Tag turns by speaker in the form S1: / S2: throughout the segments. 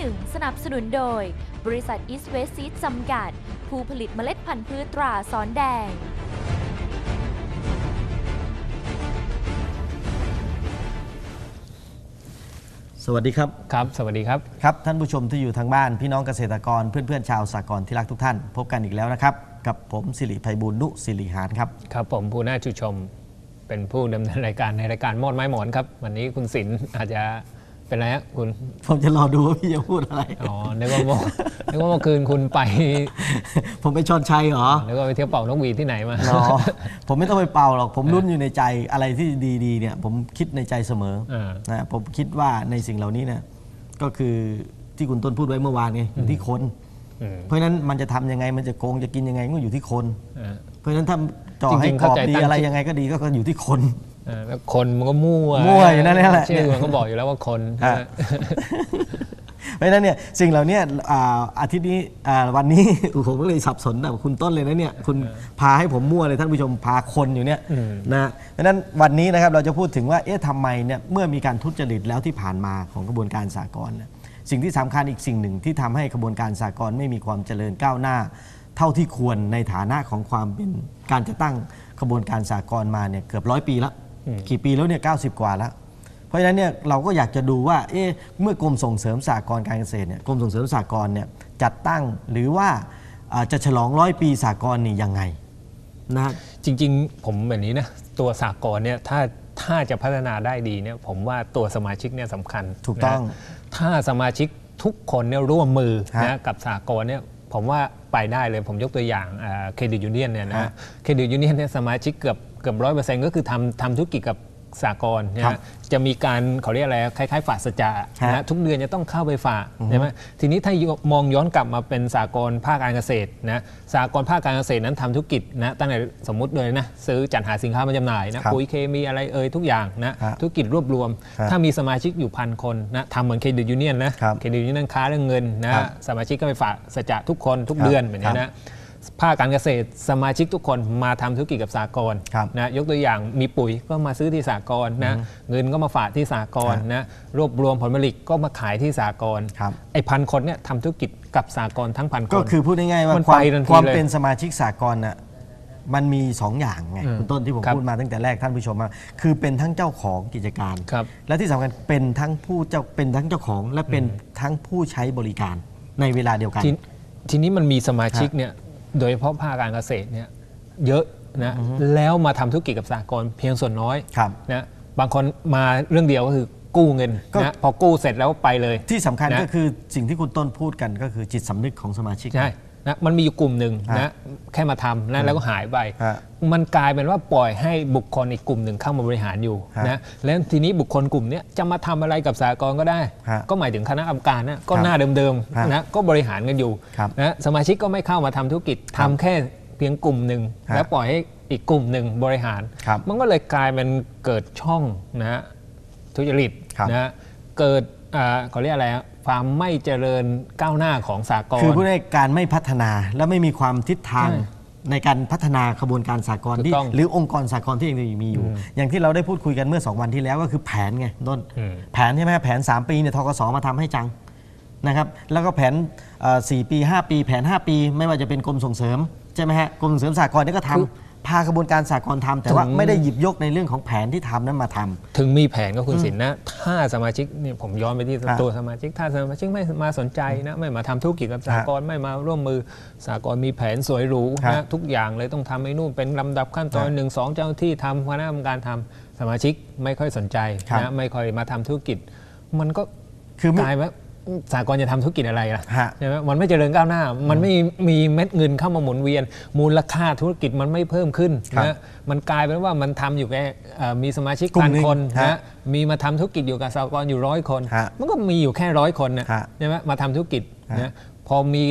S1: รช่วงที่1 สนับสนุนโดย บริษัทอิสเวสซีดจำกัด ผู้ผลิตเมล็ดพันธุ์พืชตราสอนแดง
S2: สวัสดีครับ
S3: ครับ สวัสดีครับ
S2: ครับ ท่านผู้ชมที่อยู่ทางบ้านพี่น้องเกษตรกรเพื่อนๆชาวสากลที่รักทุกท่าน พบกันอีกแล้วนะครับ กับผมสิริไพบูลย์นุสิริหารครับ
S3: ครับ ผมผู้น่าชูชม เป็นผู้ดำเนินรายการในรายการมอดไม้หมอนครับ วันนี้คุณศิลป์อาจจะ เป็นไรฮะคุณ
S2: ผมจะรอดูว่าพี่จะพูดอะไร
S3: อ๋อนึกว่าเมื่อนึกว่าเมื่อคืนคุณไป
S2: ผมไปชอนชัยเหรอ
S3: นึกว่าไปเที่ยวเป่านกหวีดที่ไหนมา
S2: เนาะผมไม่ต้องไปเป่าหรอก ผมรุ่นอยู่ในใจอะไรที่ดีๆเนี่ย ผมคิดในใจเสมอ
S3: อ่า
S2: นะผมคิดว่าในสิ่งเหล่านี้เนี่ยก็คือที่คุณต้นพูดไว้เมื่อวานไงอยู่ที่คน
S3: อืม
S2: เพราะฉะนั้นมันจะทำยังไงมันจะโกงจะกินยังไงก็อยู่ที่คน
S3: อ่า
S2: เพราะฉะนั้นถ้าจ่อ
S3: จริ
S2: ให้
S3: งๆ
S2: กรอบ
S3: เข้าใจ
S2: ดี
S3: ตั้ง
S2: อะไร
S3: ชื่อ
S2: ยังไงก็ดีก็อยู่ที่คน
S3: อ่า แล้วคนมันก็มั่ว
S2: มั่วอยู่นั่นแหละ
S3: ชื่อมันก็บอกอยู่แล้วว่าคน
S2: ฮะเพราะฉะนั้นเนี่ยสิ่งเหล่านี้อ่าอาทิตย์นี้อ่าวันนี้ผมก็เลยสับสนกับคุณต้นเลยนะเนี่ยคุณพาให้ผมมั่วเลยท่านผู้ชมพาคนอยู่เนี่ยนะเพราะฉะนั้นวันนี้นะครับเราจะพูดถึงว่าเอ๊ะทำไมเนี่ยเมื่อมีการทุจริตแล้วที่ผ่านมาของกระบวนการสากลเนี่ยสิ่งที่สำคัญอีกสิ่งหนึ่งที่ทำให้กระบวนการสากลไม่มีความเจริญก้าวหน้า เท่าที่ควรในฐานะของความเป็นการจะตั้งกระบวนการสากลมาเนี่ยเกือบร้อยปีแล้ว กี่ปีแล้วเนี่ยเก้าสิบกว่าแล้ว เพราะฉะนั้นเนี่ยเราก็อยากจะดูว่าเอ๊ะเมื่อกรมส่งเสริมสากลการเกษตรเนี่ยกรมส่งเสริมสากลเนี่ยจัดตั้งหรือว่าอ่าจะฉลองร้อยปีสากลนี่ยังไงนะฮะ
S3: จริงๆ ผมแบบนี้นะตัวสากลเนี่ยถ้าถ้าจะพัฒนาได้ดีเนี่ยผมว่าตัวสมาชิกเนี่ยสำคัญ
S2: ถูกต้อง
S3: นะถ้าสมาชิกทุกคนเนี่ยร่วมมือ
S2: ฮะ
S3: นะกับสากลเนี่ยผมว่าไปได้เลยผมยกตัวอย่างเครดิตยูเนียนเนี่ย
S2: ฮะ
S3: นะเครดิตยูเนียนเนี่ยสมาชิกเกือบ เกือบร้อยเปอร์เซ็นต์ก็คือทำทำธุรกิจกับสากลนะ
S2: ครั
S3: ฮะ
S2: บ
S3: จะมีการเขาเรียกอะไรคล้ายๆฝากสจจะ
S2: ฮะ
S3: นะทุกเดือนจะต้องเข้าไปฝากใช่ไหมทีนี้ถ้ามองย้อนกลับมาเป็นสากลภาคการเกษตรนะสากลภาคการเกษตรนั้นทำธุรกิจนะตั้งแต่สมมุติเลยนะซื้อจัดหาสินค้ามาจำหน่ายนะครับปุ๋ยเคมีอะไรเอ่ยทุกอย่างนะ
S2: ฮะ
S3: ธุรกิจรวบรวม
S2: ฮะ
S3: ถ้ามีสมาชิกอยู่พันคนนะทำเหมือนเครดิตยูเนียนนะครับเครดิตยูเนียนค้าเรื่องเงินนะครับสมาชิกก็ไปฝากสจจะทุกคนทุก
S2: ครับ
S3: เดือนแบบนี้
S2: ครั
S3: นะ
S2: บ
S3: ภาคการเกษตรสมาชิกทุกคนมาทำธุรกิจกับสากล
S2: ครับ
S3: นะยกตัวอย่างมีปุ๋ยก็มาซื้อที่สากลนะเงินก็มาฝากที่สากล
S2: ครับ
S3: นะรวบรวมผลผลิตก็มาขายที่สากล
S2: ครับ
S3: ไอ้พันคนเนี่ยทำธุรกิจกับสากลทั้งพันคน
S2: ก็คือพูดง่ายๆว่า
S3: มัน
S2: ความ
S3: ไปทันที
S2: ความ
S3: เลย
S2: เป็นสมาชิกสากลน่ะมันมีสองอย่างไง
S3: อืม
S2: คุณต้นที่ผม
S3: ครับ
S2: พูดมาตั้งแต่แรกท่านผู้ชมมาคือเป็นทั้งเจ้าของกิจการ
S3: ครับ
S2: และที่สำคัญเป็นทั้งผู้เจ้าเป็นทั้งเจ้าของ และเป็นทั้งผู้ใช้บริการในเวลาเดียวกัน
S3: ทีทีนี้มันมีสมาชิกเนี่ย โดยเฉพาะภาคการเกษตรเนี่ยเยอะนะแล้วมาทำธุรกิจกับสากลเพียงส่วนน้อย
S2: ครับ
S3: นะบางคนมาเรื่องเดียวก็คือกู้เงิน
S2: ก็
S3: นะพอกู้เสร็จแล้วไปเลย
S2: ที่สำคัญ
S3: นะ
S2: ก็คือสิ่งที่คุณต้นพูดกันก็คือจิตสำนึกของสมาชิก
S3: ใช่ นะมันมีอยู่กลุ่มหนึ่ง
S2: ฮะ
S3: นะแค่มาทำนะแล้วก็หายไป
S2: ฮะ
S3: มันกลายเป็นว่าปล่อยให้บุคคลอีกกลุ่มหนึ่งเข้ามาบริหารอยู่
S2: ฮะ
S3: นะแล้วทีนี้บุคคลกลุ่มเนี้ยจะมาทำอะไรกับสากลก็ได้
S2: ฮะ
S3: ก็หมายถึงคณะกรรมการนะก็
S2: ครับ
S3: หน้าเดิม
S2: ฮะ
S3: ๆนะก็บริหารกันอยู่
S2: ครับ
S3: นะสมาชิกก็ไม่เข้ามาทำธุรกิจ
S2: ครั
S3: ทำ
S2: บ
S3: แค่เพียงกลุ่มหนึ่ง
S2: ฮะ
S3: แล้วปล่อยให้อีกกลุ่มหนึ่งบริหาร
S2: ครับ
S3: มันก็เลยกลายเป็นเกิดช่องนะฮะทุจริต
S2: ครับ
S3: นะฮะเกิดอ่าเขาเรียกอะไรฮะ ความไม่เจริญก้าวหน้าของสากล
S2: คือพูดง่ายๆการไม่พัฒนาและไม่มีความทิศทาง
S3: ใช่
S2: ในการพัฒนาขบวนการสากล
S3: ถูก
S2: ที่
S3: ต้อง
S2: หรือองค์กรสากลที่ยังมีอยู่ อย่างที่เราได้พูดคุยกันเมื่อ 2 วันที่แล้วก็คือแผนไงต้น
S3: อืม
S2: แผนใช่ไหมแผน 3 ปีเนี่ยทกสมาทำให้จังนะครับ แล้วก็แผนเอ่อ4ปี 5 ปี แผน 5 ปี ไม่ว่าจะเป็นกรมส่งเสริมใช่ไหมฮะกรมส่งเสริมสากลนี่ก็ทำ
S3: คือ
S2: พากระบวนการสากลทำแต่ว่า
S3: ถึง
S2: ไม่ได้หยิบยกในเรื่องของแผนที่ทำนั้นมาทำ
S3: ถึงมีแผนก็คุณสินนะ ถ้าสมาชิกเนี่ยผมย้อนไปที่
S2: ครับ
S3: ตัวสมาชิก ถ้าสมาชิกไม่มาสนใจนะไม่มาทำธุรกิจกับสากลไม่มาร่วมมือสากลมีแผนสวยหรู
S2: ครับ
S3: นะทุกอย่างเลยต้องทำไอ้นู่นเป็นลำดับขั้นตอน
S2: ครับ
S3: หนึ่งสองเจ้าหน้าที่ทำคณะกรรมการทำสมาชิกไม่ค่อยสนใจ
S2: ครับ
S3: นะไม่ค่อยมาทำธุรกิจ มันก็
S2: คือไม่
S3: กลายว่า สากลจะทำธุรกิจอะไรล่ะ
S2: ฮะ
S3: ใช่ไหมมันไม่เจริญก้าวหน้า มันไม่มีเม็ดเงินเข้ามาหมุนเวียน มูลค่าธุรกิจมันไม่เพิ่มขึ้น
S2: ครับ
S3: นะมันกลายเป็นว่ามันทำอยู่แค่เอ่อมีสมาชิก
S2: กลุ่
S3: พั
S2: ม
S3: น
S2: หนึ่ง
S3: คน
S2: ฮะ
S3: นะมีมาทำธุรกิจอยู่กับสากลอยู่ร้อยคน
S2: ฮะ
S3: มันก็มีอยู่แค่ร้อยคนนะ
S2: ฮะ
S3: ใช่ไหมมาทำธุรกิจ
S2: ฮะ
S3: นะพอมี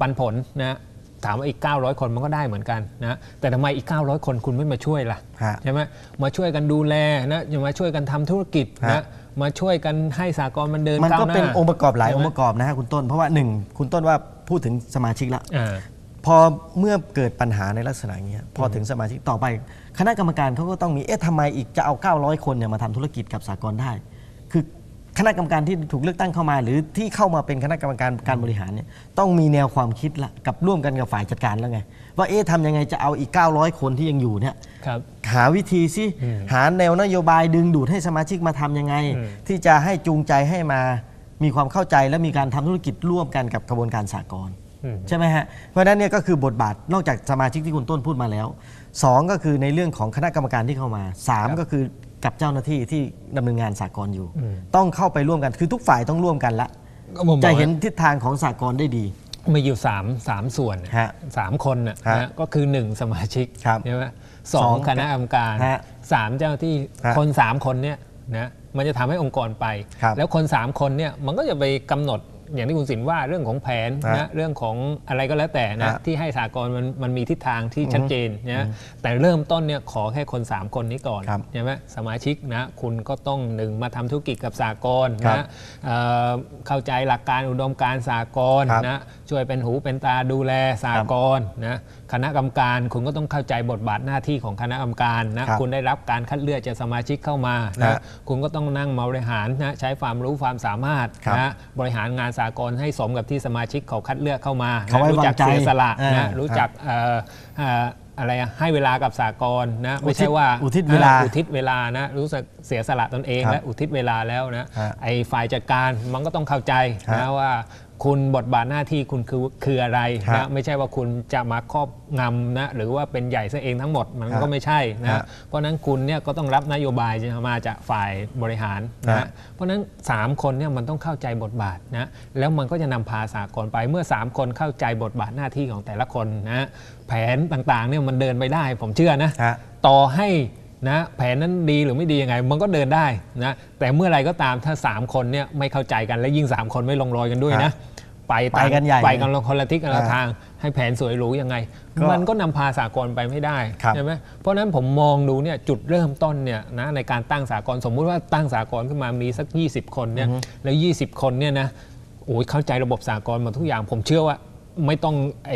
S3: ปันผลนะถามว่าอีก 900 คนมันก็ได้เหมือนกันนะแต่ทำไมอีก 900 คนคุณไม่มาช่วยล่ะ
S2: ฮะ
S3: ใช่ไหมมาช่วยกันดูแลนะอย่ามาช่วยกันทำธุรกิจ
S2: ฮะ
S3: นะ มาช่วยกันให้สากลมันเดิน
S2: มัน
S3: ก้าว
S2: ก็
S3: หน้า
S2: เป็นองค์ประกอบหลาย
S3: ใช่
S2: อ
S3: ไห
S2: งค์ประกอบนะฮะคุณต้น เพราะว่าหนึ่งคุณต้นว่าพูดถึงสมาชิกละ
S3: อ่า
S2: พอเมื่อเกิดปัญหาในลักษณะอย่างเงี้ยพอถึงสมาชิกต่อไป คณะกรรมการเขาก็ต้องมีเอ๊ะทำไมอีกจะเอา 900 คนเนี่ยมาทำธุรกิจกับสากลได้ คือคคณะกรรมการที่ถูกเลือกตั้งเข้ามา หรือที่เข้ามาเป็นคณะกรรมการการบริหารเนี่ยต้องมีแนวความคิดละกับร่วมกันกับฝ่ายจัดการแล้วไง ว่าเอ๊ะทำยังไงจะเอาอีก 900 คนที่ยังอยู่เนี่ย
S3: ครับ
S2: หาวิธีสิหาแนวนโยบายดึงดูดให้สมาชิกมาทำยังไง ที่จะให้จูงใจให้มามีความเข้าใจและมีการทำธุรกิจร่วมกันกับกระบวนการสากล
S3: อืม
S2: ใช่ไหมฮะ เพราะฉะนั้นเนี่ยก็คือบทบาทนอกจากสมาชิกที่คุณต้นพูดมาแล้วสองก็คือในเรื่องของคณะกรรมการที่เข้ามาสามก็คือ กับเจ้าหน้าที่ที่ดำเนินงานสากลอยู่ ต้องเข้าไปร่วมกันคือทุกฝ่ายต้องร่วมกันละ
S3: ก็ผมบอก
S2: จะเห็นทิศทางของสากลได้ดี
S3: มีอยู่3 3ส่วนน่ะ
S2: ฮะ
S3: สามคนนะ
S2: ฮะ
S3: นะก็คือ1สมาชิก
S2: ครับ
S3: ใช่ไหมส
S2: ส
S3: อ
S2: องง
S3: คณะกรรมการ
S2: ฮะ
S3: สามเจ้าหน้าที่
S2: ฮะ
S3: คน3คนเนี่ยนะมันจะทำให้องค์กรไป
S2: ครับ
S3: แล้วคน3คนเนี่ยมันก็จะไปกำหนด อย่างที่คุณสินว่าเรื่องของแผน
S2: ฮะ
S3: นะเรื่องของอะไรก็แล้วแต่นะ
S2: ฮะ
S3: ที่ให้สากลมันมันมีทิศทางที่ชัดเจนนะแต่เริ่มต้นเนี่ยขอแค่คน 3 คนนี้ก่อน
S2: ครับ
S3: ใช่ไหมสมาชิกนะคุณก็ต้องหนึ่งมาทำธุรกิจกับสากล
S2: ครับ
S3: นะเอ่อเข้าใจหลักการอุดมการณ์สากล
S2: ครับ
S3: นะช่วยเป็นหูเป็นตาดูแลสากลนะคณะกรรมการคุณก็ต้องเข้าใจบทบาทหน้าที่ของคณะกรรมการนะครับคุณได้รับการคัดเลือกจากสมาชิกเข้ามา
S2: ครั
S3: นะ
S2: บ
S3: คุณก็ต้องนั่งมาบริหารนะใช้ความรู้ความสามารถ
S2: ครับ
S3: นะบริหารงานสากลให้สมกับที่สมาชิกเขาคัดเลือกเข้ามา
S2: เขาไว้
S3: นะรู้จัก
S2: วางใจ
S3: เสียสละ
S2: อ่า
S3: นะรู้จักเอ่อเอ่ออะไรอะให้เวลากับสากลนะไม่ใช่ว่า
S2: อุทิศเวลา
S3: อุทิศเวลานะรู้สึกเสียสละตนเอง
S2: ครับ
S3: และอุทิศเวลาแล้วนะ
S2: ฮะ
S3: ไอ้ฝ่ายจัดการมันก็ต้องเข้าใจ
S2: ฮะ
S3: นะว่า คุณบทบาทหน้าที่คุณคือคืออะไร
S2: ฮะ
S3: นะไม่ใช่ว่าคุณจะมาครอบงำนะหรือว่าเป็นใหญ่ซะเองทั้งหมดมันก็
S2: ฮะ
S3: ไม่ใช่นะ
S2: ฮะ
S3: เพราะฉะนั้นคุณเนี่ยก็ต้องรับนโยบายมาจากฝ่ายบริหาร
S2: ฮะ
S3: นะเพราะฉะนั้น 3 คนเนี่ยมันต้องเข้าใจบทบาทนะแล้วมันก็จะนำพาสากลไปเมื่อ 3 คนเข้าใจบทบาทหน้าที่ของแต่ละคนนะแผนต่างๆเนี่ยมันเดินไปได้ผมเชื่อนะ
S2: ฮะ
S3: ต่อให้ นะแผนนั้นดีหรือไม่ดียังไง มันก็เดินได้นะแต่เมื่อไรก็ตามถ้า 3 คนเนี่ยไม่เข้าใจกันและยิ่ง 3 คนไม่ลงรอยกันด้วยนะ ไปตาม
S2: ไปกันใหญ่
S3: ไปกันคนละทิศกันละ
S2: อ่า
S3: ทาง ให้แผนสวยหรูยังไง
S2: ก็
S3: มันก็นำพาสากลไปไม่ได้
S2: ครับ
S3: ใช่ไหมเพราะฉะนั้นผมมองดูเนี่ยจุดเริ่มต้นเนี่ยนะในการตั้งสากลสมมุติว่าตั้งสากลขึ้นมามีสัก 20 คนเนี่ยแล้ว 20 คนเนี่ยนะโอ้ยเข้าใจระบบสากลหมาทุกอย่างผมเชื่อว่า ไม่ต้องไอ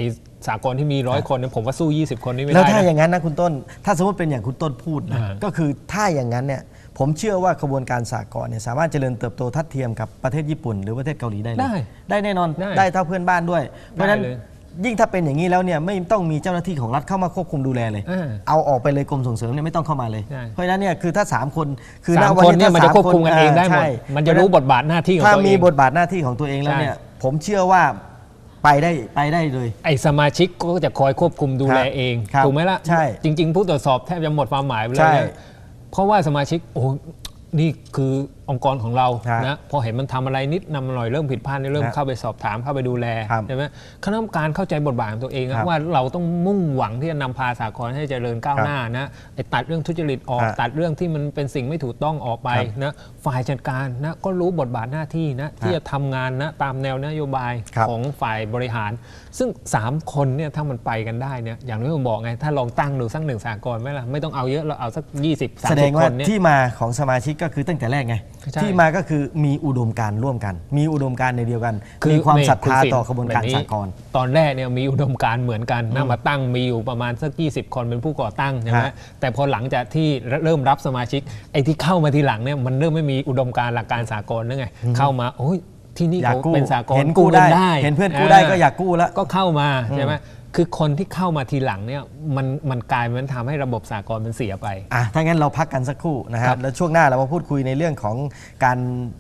S3: สากลที่มีร้อยคนเนี่ยผมว่าสู้ 20 คนนี้ไม่
S2: แล้ว
S3: ได้
S2: ถ้าอ
S3: นะ
S2: ย่างนั้นนะคุณต้น ถ้าสมมติเป็นอย่างคุณต้นพูดนะ
S3: อ่า
S2: ก็คือถ้าอย่างนั้นเนี่ยผมเชื่อว่ากระบวนการสากลเนี่ยสามารถเจริญเติบโตทัดเทียมกับประเทศญี่ปุ่น หรือประเทศเกาหลีได้เลย
S3: ได้
S2: ได้แน่นอน
S3: ได้
S2: ได้เท่าเพื่อนบ้านด้วย เพราะฉะนั้น
S3: ได้เลย
S2: ยิ่งถ้าเป็นอย่างนี้แล้วเนี่ยไม่ต้องมีเจ้าหน้าที่ของรัฐเข้ามาควบคุมดูแลเลย
S3: อ่า
S2: เอาออกไปเลยกรมส่งเสริมเนี่ยไม่ต้องเข้ามาเลย
S3: ใช่
S2: เพราะฉะนั้นเนี่ยคือถ้า 3 คนคือ
S3: สาม
S2: ณวั
S3: คนเนี่ยมันจะ
S2: ถ้า
S3: ควบคุมกันเองได้หมด
S2: ใช่
S3: มันจะรู้บทบาทหน้าที่ของ
S2: ถ้า
S3: ตัวเอ
S2: มี
S3: ง
S2: บทบาทหน้าที่ของตัวเองแล้วเนี่ย
S3: ใช่
S2: ผมเชื่อว่า ไปได้ไปได้เลย
S3: ไอ้สมาชิกก็จะคอยควบคุมดูแล
S2: ครับ
S3: เอง
S2: ครับ
S3: ถูกไหมล่ะ
S2: ใช่
S3: จริง ๆ ผู้ตรวจสอบแทบจะหมดความหมายไปเล
S2: ใช่
S3: ยนะเพราะว่าสมาชิกโอ้นี่คือองค์กรของเรา
S2: ครับ
S3: นะพอเห็นมันทำอะไรนิดนำหน่อยเริ่มผิดพลาดนี่เริ่ม
S2: ครับ
S3: เข้าไปสอบถามเข้าไปดูแล
S2: ครับ
S3: ใช่ไหมคณะกรรมการเข้าใจบทบาทของตัวเอง
S2: ครั
S3: นะ
S2: บ
S3: ว่าเราต้องมุ่งหวังที่จะนำพาสากลให้เจริญก้าว
S2: ครับ
S3: หน้านะไอ้ตัดเรื่องทุจริตออก
S2: ครับ
S3: ตัดเรื่องที่มันเป็นสิ่งไม่ถูกต้องออกไป
S2: ครับ
S3: นะฝ่ายจัดการนะก็รู้บทบาทหน้าที่นะที่จะทำงานนะตามแนวนโยบาย
S2: ครับ
S3: ของฝ่ายบริหาร ซึ่ง3คนเนี่ยถ้ามันไปกันได้เนี่ยอย่างที่ผมบอกไงถ้าลองตั้งดูสักหนึ่งสากลไหมล่ะไม่ต้องเอาเยอะเราเอาสัก 20
S2: แสดง
S3: 30 ค
S2: ว่าน
S3: เนี่ย
S2: ที่มาของสมาชิกก็คือตั้งแต่แรกไง
S3: ใช่
S2: ที่มาก็คือมีอุดมการณ์ร่วมกัน มีอุดมการณ์ในเดียวกัน
S3: คือ
S2: มีความ
S3: นี่
S2: ศรัทธา
S3: ณสิ
S2: ต่อกระบวนการ
S3: แบบ
S2: สากล
S3: ตอนแรกเนี่ยมีอุดมการณ์เหมือนกันนะมาตั้งมีอยู่ประมาณสัก 20 คนเป็นผู้ก่อตั้งใช่ไหม
S2: ฮะ
S3: แต่พอหลังจากที่เริ่มรับสมาชิกไอ้ที่เข้ามาทีหลังเนี่ยมันเริ่มไม่มีอุดมการณ์หลักการสากลแล้วไงเข้ามาโอ้ยที่นี่
S2: อยาก
S3: เขา
S2: กู้
S3: เป็นสากล
S2: เห็นกู้ได้
S3: งิ
S2: เห็นเพื่อนกู้ได้ก็อยากกู้แล้ว
S3: ก็เข้ามาใช่ไหม คือคนที่เข้ามาทีหลังเนี่ยมันมันกลายมันทำให้ระบบสากลมันเสียไป
S2: อะถ้างั้นเราพักกันสักครู่นะค
S3: ครั
S2: รับบแล้วช่วงหน้าเรามาพูดคุยในเรื่องของการ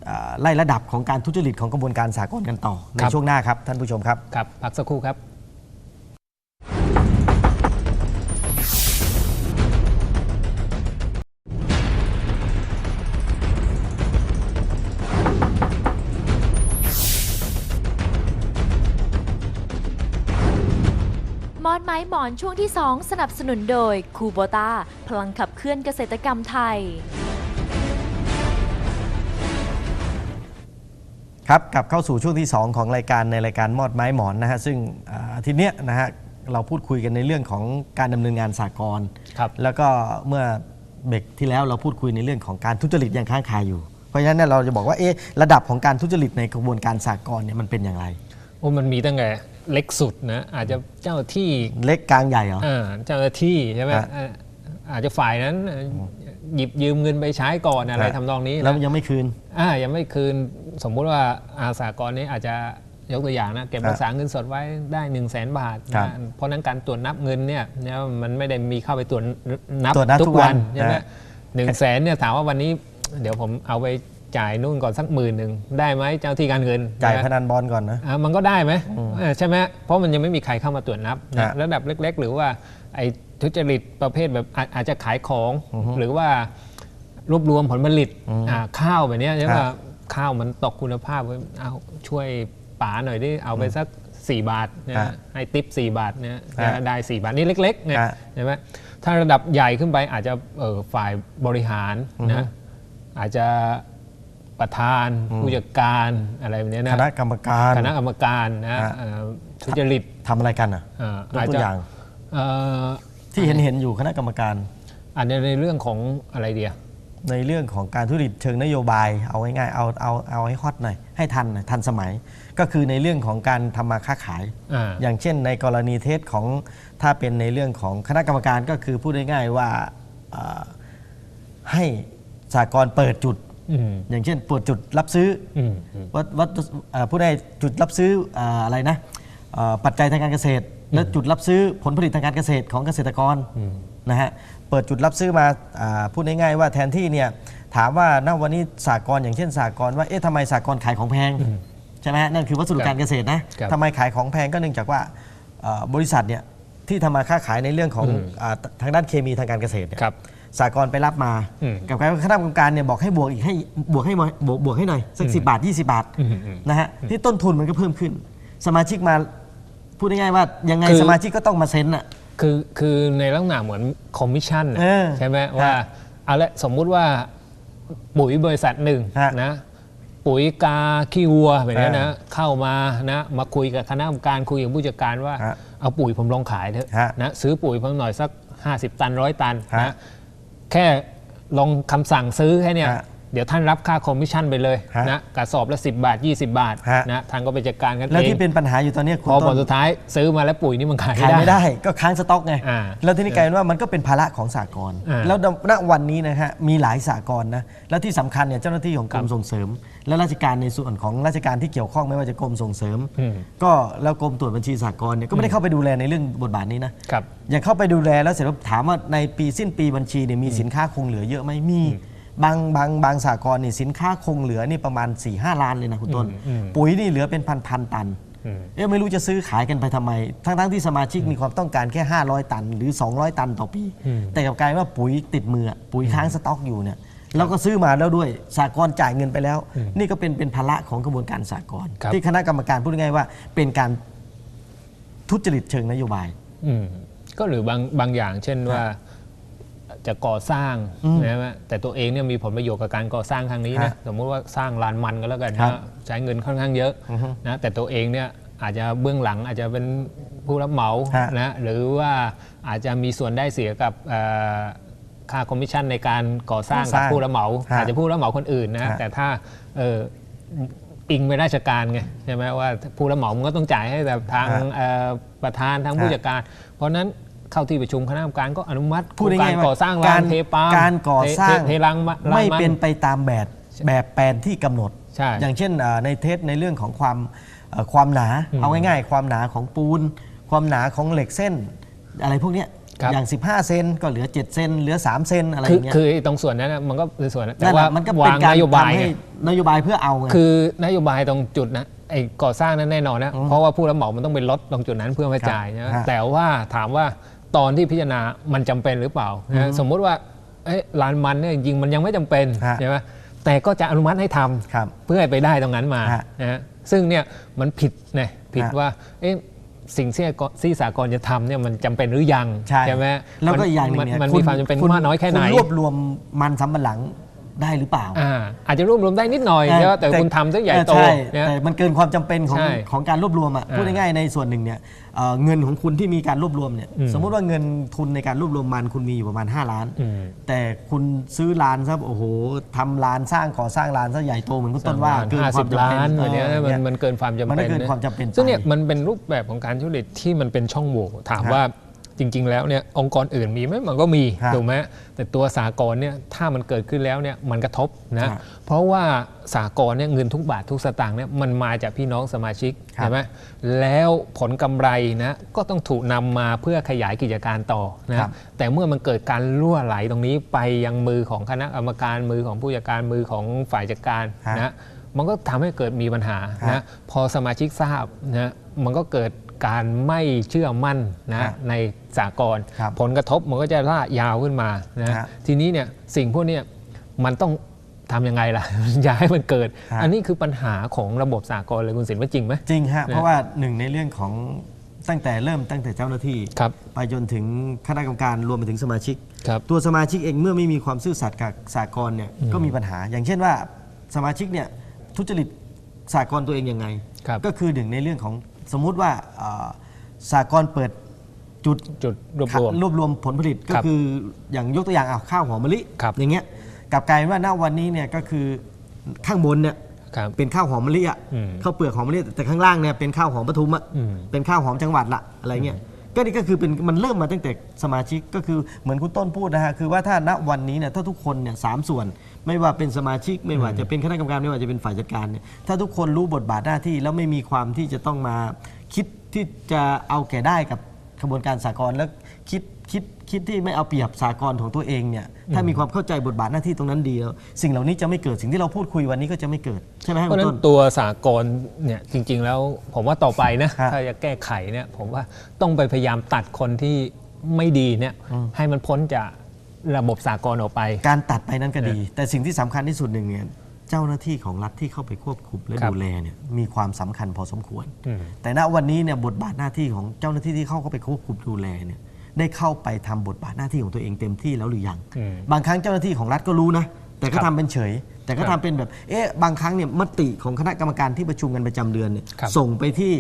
S2: อ่าไล่ระดับของการทุจริตของกระบวนการสากลกันต่อใน
S3: ครับ
S2: ช่วงหน้าครับท่านผู้ชมครับ
S3: ครับ พักสักครู่ครับ
S1: อนไม้หมอนช่วงที่ 2 สนับสนุนโดยคูโบตาพลังขับเคลื่อนเกษตรกรรมไทย
S2: ครับกลับเข้าสู่ช่วงที่ 2 ของรายการในรายการมอดไม้หมอนนะฮะซึ่งอ่าอาทิตย์เนี้ยนะฮะเราพูดคุยกันในเรื่องของการดำเนินงานสากล
S3: ครับ
S2: แล้วก็เมื่อเบรกที่แล้วเราพูดคุยในเรื่องของการทุจริตยังค้างคาอยู่ เพราะฉะนั้นเนี่ยเราจะบอกว่าเอ๊ะระดับของการทุจริตในกระบวนการสากลเนี่ยมันเป็นอย่างไร
S3: โอ้มันมีตั้งแต่ เล็กสุดนะอาจจะเจ้าที่
S2: เล็กกลางใหญ่เหรอ
S3: อ่าเจ้าหน้าที่ใช่ไหม
S2: ฮะ
S3: อ่าอาจจะฝ่ายนั้นเอ่อหยิบยืมเงินไปใช้ก่อนอะไร
S2: ฮะ
S3: ทำนองนี้
S2: แล้ว
S3: นะ
S2: ยังไม่คืน
S3: อ่ายังไม่คืนสมมุติว่าอาสากรณ์นี้อาจจะยกตัวอย่างนะเก็บ
S2: ครับ
S3: รักษาเงินสดไว้ได้1นึ่งแสนบาท
S2: ครับ
S3: นะเพราะฉะนั้นการตรวจนับเงินเนี่ยเนี่ยมันไม่ได้มีเข้าไปตรวจนับ
S2: ตรวจนับทุ
S3: ทุ
S2: ก
S3: ก
S2: วั
S3: วันนใช่ไหม
S2: ฮะ
S3: หนึ่งแสนเนี่ยถามว่าวันนี้เดี๋ยวผมเอาไป จ่ายนู่นก่อนสักหมื่นหนึ่งได้ไหมเจ้าที่การเงิน
S2: จ่าย
S3: นะ
S2: พนันบอลก่อนนะ
S3: อะมันก็ได้ไหมเออใช่ไหมเพราะมันยังไม่มีใครเข้ามาตรวจนับนะ
S2: ฮะ
S3: ระดับเล็ก ๆ หรือว่าไอ้ทุจริตประเภทแบบอาอาจจะขายของหรือว่ารวบรวมผลผลิตอ่าข้าวแบบเนี้ยใช่ไหม
S2: ฮะ
S3: ข้าวมันตกคุณภาพเอาช่วยป๋าหน่อยดิเอาไปสัก 4 บาทเนี่ย
S2: ฮะ
S3: ให้ติป4บาทเนี่ย
S2: ฮะ
S3: จะได้4บาทนี่เล็กๆไง
S2: ฮะ
S3: ใช่ไหมถ้าระดับใหญ่ขึ้นไปอาจจะเอ่อฝ่ายบริหารนะอาจจะ ประธาน ผู้จัดการอะไรแบบเนี้ยนะ
S2: คณะกรรมการ
S3: คณะกรรมการนะ
S2: ฮะ
S3: เอ่อทุจริต
S2: ทำอะไรกันอะ
S3: เอ่อย
S2: กตัวอย่าง
S3: เอ่อ
S2: ที่เห็นเห็นอยู่คณะกรรมการ
S3: อาจจะในเรื่องของอะไรเดีย
S2: ในเรื่องของการทุจริตเชิงนโยบายเอาง่ายๆเอาเอาเอาให้ฮอตหน่อยให้ทันหน่อยทันสมัย ก็คือในเรื่องของการทำมาค้าขาย
S3: อ่า
S2: อย่างเช่น ในกรณีเทสของถ้าเป็นในเรื่องของคณะกรรมการก็คือพูดง่ายๆว่าเอ่อให้สากลเปิดจุด
S3: อืม
S2: อย่างเช่นเปิดจุดรับซื้ออ
S3: อืมอืม
S2: วัดวัดเอ่อผู้ได้จุดรับซื้อเอ่ออะไรนะเอ่อปัจจัยทางการเกษตร และจุดรับซื้อผลผลิตทางการเกษตรของเกษตรกรนะฮะเปิดจุดรับซื้อมาอ่าพูดง่ายๆว่าแทนที่เนี่ยถามว่าณวันนี้สากลอย่างเช่นสากลว่าเอ๊ะทำไมสากลขายของแพงใช่ไหมฮะนั่นคือวัสดุการเกษตรนะครับทำไมขายของแพงก็เนื่องจากว่าเอ่อบริษัทเนี่ยที่ทำมาค้าขายในเรื่องของอาทางด้านเคมีทางการเกษตรเนี่ย
S3: ครับ
S2: สากลไปรับมา
S3: อืม
S2: กับการคณะกรรมการเนี่ยบอกให้บวกอีกให้บวกให้หน่อยบวกบวกให้หน่อยสักสิบาท 20 บาท
S3: อืมอืม
S2: นะฮะที่ต้นทุนมันก็เพิ่มขึ้น สมาชิกมาพูดง่ายๆว่ายังไง
S3: คือ
S2: สมาชิกก็ต้องมาเซ็นอะ
S3: คือคือในลักษณะเหมือนคอมมิชชั่นน่ะ
S2: เออ
S3: ใช่ไหม
S2: ฮะ
S3: ว่าเอาละสมมุติว่าปุ๋ยบริษัทหนึ่ง
S2: ฮะ
S3: นะปุ๋ยกาขี้วัวแบบนี้
S2: เออ
S3: นะเข้ามานะมาคุยกับคณะกรรมการคุยกับผู้จัดการว่า
S2: ฮะ
S3: เอาปุ๋ยผมลองขายเถอะ
S2: ฮะ
S3: นะซื้อปุ๋ยผมหน่อยสัก 50 ตันร้อยตัน
S2: ฮะ
S3: นะ แค่ลองคำสั่งซื้อแค่เนี่ย
S2: ฮะ
S3: เดี๋ยวท่านรับค่าคอมมิชชั่นไปเลย
S2: ฮะ
S3: นะกระสอบละ 10 บาท 20 บาท
S2: ฮะ
S3: นะท่านก็ไปจัดการกัน
S2: แล้ว
S3: เอง
S2: ที่เป็นปัญหาอยู่ตอนเนี้ยคุ
S3: พ
S2: ณ
S3: อผ
S2: ต้
S3: ล
S2: น
S3: สุดท้ายซื้อมาแล้วปุ๋ยนี่มันขาย
S2: ขาย
S3: ไม่
S2: ไม่
S3: ได้
S2: ได้ ก็ค้างสต็อกไง
S3: อ่า
S2: แล้วทีนี้กลายเป็นว่ามันก็เป็นภาระของสากล
S3: อ่า
S2: แล้วณวันนี้นะฮะมีหลายสากลนะ แล้วที่สำคัญเนี่ยเจ้าหน้าที่ของกรมส่งเสริม และราชการในส่วนของราชการที่เกี่ยวข้องไม่ว่าจะกรมส่งเสริม
S3: อืม
S2: ก็แล้วกรมตรวจบัญชีสากลเนี่ยก็ไม่ได้เข้าไปดูแลในเรื่องบทบาทนี้นะ
S3: ครับ
S2: อย่างเข้าไปดูแลแล้วเสร็จแล้วถามว่าในปีสิ้นปีบัญชีเนี่ยมีสินค้าคงเหลือเยอะไหมมีบางบางบางสากลนี่สินค้าคงเหลือนี่ประมาณ4ี่ห้าล้านเลยนะคุณต้น
S3: อืม
S2: ปุ๋ยนี่เหลือเป็นพันพันตัน
S3: อืม
S2: เอ๊ะไม่รู้จะซื้อขายกันไปทำไม ทั้งทั้งที่สมาชิกมีความต้องการแค่ 500 ตัน หรือ 200 ตันต่อปี แต่กลับกลายว่าปุ๋ยติดมืออะปุ๋ยค้างสต็อกอยู่เนี่ย เราก็ซื้อมาแล้วด้วยสากลจ่ายเงินไปแล้ว นี่ก็เป็นเป็นภาระของกระบวนการสากล
S3: ครับ
S2: ที่คณะกรรมการพูดง่ายๆว่า เป็นการทุจริตเชิงนโยบาย
S3: อืมก็หรือบางบางอย่าง เช่นว่าจะก่อสร้าง
S2: อืม
S3: นะฮะแต่ตัวเองเนี่ยมีผลประโยชน์กับการก่อสร้างครั้งนี้นะ
S2: ฮะ
S3: สมมุติว่าสร้างลานมันก็แล้วกัน
S2: ครับ
S3: นะใช้เงินค่อนข้างเยอะ
S2: อือฮึ
S3: นะแต่ตัวเองเนี่ยอาจจะเบื้องหลังอาจจะเป็นผู้รับเหมา
S2: ฮะ
S3: นะหรือว่าอาจจะมีส่วนได้เสียกับเอ่อ ค่าคอมมิชชั่นในการก่อสร้าง
S2: ก่อส
S3: กับ
S2: ร้าง
S3: ผู้รับเหมา
S2: ฮะ
S3: อาจจะผู้รับเหมาคนอื่นนะ
S2: ฮะ
S3: แต่ถ้าเอออิงไปราชการไงใช่ไหมว่าผู้รับเหมามันก็ต้องจ่ายให้แบบทาง
S2: ฮะ
S3: เอ่อประธานทางผู้
S2: ฮะ
S3: จัดการ เพราะฉะนั้นเข้าที่ประชุมคณะกรรมการก็อนุมัติ
S2: พูด
S3: โครง
S2: ง่ายๆว่า
S3: ก่อสร้าง
S2: การ
S3: ลานเทปาล์ม
S2: การก่อสร้าง
S3: เทเทรังมะลาน
S2: ไม่
S3: น
S2: เป็นไปตามแบบแบบแปลนที่กำหนด
S3: ใช่
S2: อย่างเช่นเอ่อในเทสในเรื่องของความเอ่อความหนาเอาง่ายๆ ความหนาของปูน ความหนาของเหล็กเส้น อะไรพวกเนี้ย
S3: ครับ
S2: อย่าง 15 เซนก็เหลือ 7 เซนเหลือ 3 เซนอะไรอ
S3: คือย่าง
S2: เงี้ย
S3: คือไอ้ตรงส่วนนั้นนะมันก็คือส่วนนั้นแต่
S2: นั่นแห
S3: ว่า
S2: ละมันก็เป็น
S3: วาง
S2: การ
S3: นโยบาย
S2: ทำให้
S3: ไง
S2: นโยบายเพื่อเอาไง
S3: คือนโยบายตรงจุดนะไอ้ก่อสร้างนั้นแน่นอนนะเพราะว่าผู้รับเหมามันต้องเป็นรถตรงจุดนั้นเพื่อมา
S2: ครับ
S3: จ่ายนะ
S2: ฮะ
S3: แต่ว่าถามว่าตอนที่พิจารณามันจำเป็นหรือเปล่านะสมมุติว่าเอ้ยลานมันเนี่ยจริงๆมันยังไม่จำเป็น
S2: ฮะ
S3: ใช่ไหมแต่ก็จะอนุมัติให้ทำ
S2: ครับ
S3: เพื่อให้ไปได้ตรงนั้นมา
S2: ฮะ
S3: นะฮะซึ่งเนี่ยมันผิดนะผิด
S2: ฮะ
S3: ว่าเอ๊ะ สิ่งที่ที่สากลจะทำเนี่ยมันจำเป็นหรือยัง
S2: ใช่
S3: ไหม
S2: แล้วก็อีกอย่างหนึง
S3: มัน
S2: เนี่ย
S3: มัน
S2: คุ
S3: มี
S2: ณ
S3: ความจำเป็น
S2: คุณ
S3: มากน้อยแค่ไหน
S2: ณรวบรวมมันสำปะหลัง ได้หรือเปล่า
S3: อ่า อาจจะรวบรวมได้นิดหน่อยใช่ไหมแต่คุณทำซะใหญ่โต
S2: ช่
S3: เนี่ย
S2: แต่มันเกินความจำเป็นของ
S3: ใช่
S2: ของการรวบรวมอะ
S3: อ่า
S2: พูดง่ายๆในส่วนหนึ่งเนี่ยเอ่อเงินของคุณที่มีการรวบรวมเนี่ย
S3: อืม
S2: สมมุติว่าเงินทุนในการรวบรวมมันคุณมีอยู่ประมาณ 5 ล้าน
S3: อืม
S2: แต่คุณซื้อลานซะโอ้โหทำลานสร้างก่อสร้างลานซะใหญ่โตเหมือนคุณต้นว่าเกิน
S3: ห้า
S2: ควา
S3: สิ
S2: ม
S3: บ
S2: จำ
S3: ล้า
S2: เป็น
S3: นอะไรเนี้ย
S2: ออ
S3: มัน
S2: เนี่ย
S3: มันเกินความจำเป็น
S2: มันก็เกิน
S3: นะ
S2: ความจำเป็น
S3: ซึ่งเนี่ย
S2: ไป
S3: มันเป็นรูปแบบของการทุจริตที่มันเป็นช่องโหว่ถาม
S2: ฮะ
S3: ว่า จริง ๆ แล้วเนี่ยองค์กรอื่นมีไหมมันก็มี
S2: ครับ
S3: ถูกไหมแต่ตัวสากลเนี่ยถ้ามันเกิดขึ้นแล้วเนี่ยมันกระทบ
S2: ครั
S3: นะ
S2: บ
S3: เพราะว่าสากลเนี่ยเงินทุกบาททุกสตางค์เนี่ยมันมาจากพี่น้องสมาชิก
S2: ครับ
S3: ใช่ไหมแล้วผลกำไรนะก็ต้องถูกนำมาเพื่อขยายกิจการต่อนะครับแต่เมื่อมันเกิดการรั่วไหลตรงนี้ไปยังมือของคณะกรรมการมือของผู้จัดการมือของฝ่ายจัดการ
S2: ฮะ
S3: นะมันก็ทำให้เกิดมีปัญหา
S2: ฮะ
S3: นะพอสมาชิกทราบนะมันก็เกิดการไม่เชื่อมั่นนะ
S2: ฮะ
S3: ใน สากล
S2: ครับ
S3: ผลกระทบมันก็จะล่ายาวขึ้นมานะ
S2: ฮะ
S3: ทีนี้เนี่ยสิ่งพวกเนี้ยมันต้องทำยังไงล่ะ อย่าให้มันเกิด
S2: ฮะ
S3: อันนี้คือปัญหาของระบบสากลเลยคุณสินว่าจริงไหม
S2: จริงฮะ
S3: นะ
S2: เพราะว่าหนึ่งในเรื่องของตั้งแต่เริ่มตั้งแต่เจ้าหน้าที่
S3: ครับ
S2: ไปจนถึงคณะกรรมการรวมไปถึงสมาชิก
S3: ครับ
S2: ตัวสมาชิกเองเมื่อไม่มีความซื่อสัตย์กับสากลเนี่ยก็มีปัญหา อย่างเช่นว่าสมาชิกเนี่ยทุจริตสากลตัวเองยังไง
S3: ครับ
S2: ก็คือหนึ่งในเรื่องของสมมุติว่าเอ่อสากลเปิด จุด
S3: จุดรวบรวม
S2: รวบรวมผลผลิตก็
S3: ครับ
S2: คืออย่างยกตัวอย่างเอาข้าวหอมมะลิ
S3: ครับ
S2: อย่างเงี้ยกลับกลายเป็นว่าณวันนี้เนี่ยก็คือข้างบนเนี่ย
S3: ครับ
S2: เป็นข้าวหอมมะลิอะ
S3: อืม
S2: ข้าวเปลือกหอมมะลิแต่ข้างล่างเนี่ยเป็นข้าวหอมปทุมอะ
S3: อืม
S2: เป็นข้าวหอมจังหวัดละอะไรเงี้ยก็นี่ก็คือเป็นมันเริ่มมาตั้งแต่สมาชิกก็คือเหมือนคุณต้นพูดนะฮะคือว่าถ้าณวันนี้เนี่ยถ้าทุกคนเนี่ยสามส่วน ไม่ว่าเป็นสมาชิกไม่ว่าจะเป็นคณะกรรมการไม่ว่าจะเป็นฝ่ายจัดการเนี่ยถ้าทุกคนรู้บทบาทหน้าที่แล้วไม่มีความที่จะต้องมาคิดที่จะเอาแก่ได้กับ ขบวนการสากลแล้วคิดคิดคิดที่ไม่เอาเปรียบสากลของตัวเองเนี่ยถ้ามีความเข้าใจบทบาทหน้าที่ตรงนั้นดีแล้วสิ่งเหล่านี้จะไม่เกิดสิ่งที่เราพูดคุยวันนี้ก็จะไม่เกิดใช่ไหมฮะ
S3: เพราะ
S2: คุ
S3: ฉะ
S2: ณ
S3: นั้
S2: ต้
S3: น
S2: น
S3: ตัวสากลเนี่ยจริง ๆ แล้วผมว่าต่อไปนะ
S2: ฮะ
S3: ถ้าจะแก้ไขเนี่ยผมว่าต้องไปพยายามตัดคนที่ไม่ดีเนี่ยให้มันพ้นจากระบบสากลออกไป
S2: การตัดไปนั้นก็ดี แต่สิ่งที่สำคัญที่สุดหนึ่งเนี่ย เจ้าหน้าที่ของรัฐที่เข้าไปควบคุมและ
S3: ครับ
S2: ดูแลเนี่ยมีความสำคัญพอสมควร
S3: อืม
S2: แต่ณวันนี้เนี่ยบทบาทหน้าที่ของเจ้าหน้าที่ที่เข้าไปควบคุมดูแลเนี่ยได้เข้าไปทำบทบาทหน้าที่ของตัวเองเต็มที่แล้วหรือยัง
S3: อืม
S2: บางครั้งเจ้าหน้าที่ของรัฐก็รู้นะ แต่ก็
S3: ครั
S2: ทำ
S3: บ
S2: เป็นเฉย แต่ก็
S3: ครั
S2: ทำ
S3: บ
S2: เป็นแบบ เอ๊ะ บางครั้งเนี่ยมติของคณะกรรมการที่ประชุมกันประจำเดือนเนี่ย
S3: ครับ
S2: ส่งไปที่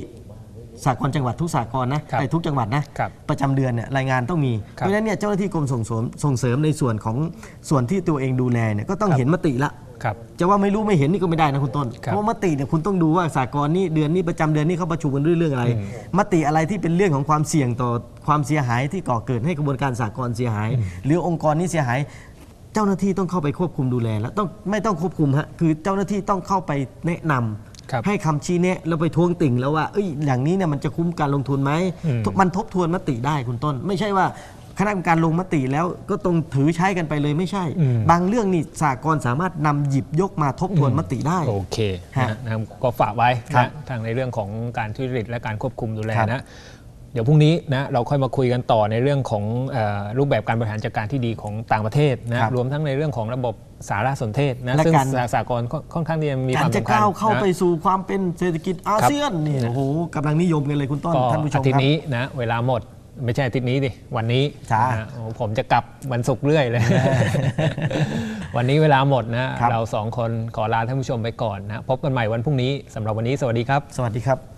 S2: สากลจังหวัดทุกสากลนะครับไอ้ทุกจังหวัดนะครับประจำเดือนเนี่ยรายงานต้องมี
S3: ครั
S2: เพ
S3: บ
S2: ราะฉะนั้นเนี่ยเจ้าหน้าที่กรมส่งเสริมส่งเสริมในส่วนของส่วนที่ตัวเองดูแลเนี่ยก็ต้อง
S3: ครับ
S2: เห็นมติละ
S3: ครับ
S2: จะว่าไม่รู้ไม่เห็นนี่ก็ไม่ได้นะคุณต้น
S3: ครับ
S2: เพราะว่ามติเนี่ยคุณต้องดูว่าสากลนี่เดือนนี้ประจำเดือนนี้เขาประชุมกันด้วยเรื่องอะไรมติอะไรที่เป็นเรื่องของความเสี่ยงต่อความเสียหายที่ก่อเกิดให้กระบวนการสากลเสียหาย หรือองค์กรนี้เสียหาย เจ้าหน้าที่ต้องเข้าไปควบคุมดูแล แล้วต้องไม่ต้องควบคุมฮะคือเจ้าหน้าที่ต้องเข้าไปแนะนำ
S3: ครับ
S2: ให้คำชี้แนะแล้วไปทวงติ่งแล้วว่าเอ้ยอย่างนี้เนี่ยมันจะคุ้มการลงทุนไหม
S3: อืม
S2: มันทบทวนมติได้คุณต้น ไม่ใช่ว่า คณะกรรมการลงมติแล้วก็ต้องถือใช้กันไปเลยไม่ใช่
S3: อืม
S2: บางเรื่องนี่สากลสามารถนำหยิบยกมาทบทวนมติได้
S3: โอเค
S2: ฮะ
S3: นะนะครับก็ฝากไว้
S2: ครับ
S3: นะทางในเรื่องของการทุจริตและการควบคุมดูแล
S2: ครับ
S3: นะเดี๋ยวพรุ่งนี้นะเราค่อยมาคุยกันต่อในเรื่องของเออรูปแบบการบริหารจัดการที่ดีของต่างประเทศนะครับรวมทั้งในเรื่องของระบบสารสนเทศนะ
S2: และ
S3: ซึ่ง
S2: การ
S3: สาสากลค่อนค่อนข้างที่จะมีค
S2: การ
S3: วาม
S2: จะ
S3: สำคัญ
S2: ก้าวเข้า
S3: นะ
S2: ไปสู่ความเป็นเศรษฐกิจอาเซียนนี่โอ้โหกำลังนิยมกันเลยคุณต้น
S3: ก็
S2: ท่านผู้ช
S3: อามทิต
S2: ครั
S3: ย์
S2: บ
S3: นี้นะเวลาหมด ไม่ใช่อาทิตย์นี้ดิวันนี้
S2: จ้า
S3: นะโอ้ผมจะกลับวันศุกร์เรื่อยเลย วันนี้เวลาหมดนะ
S2: ครับ
S3: เราสองคนขอลาท่านผู้ชมไปก่อนนะ พบกันใหม่วันพรุ่งนี้สำหรับวันนี้สวัสดีครับ
S2: สวัสดีครับ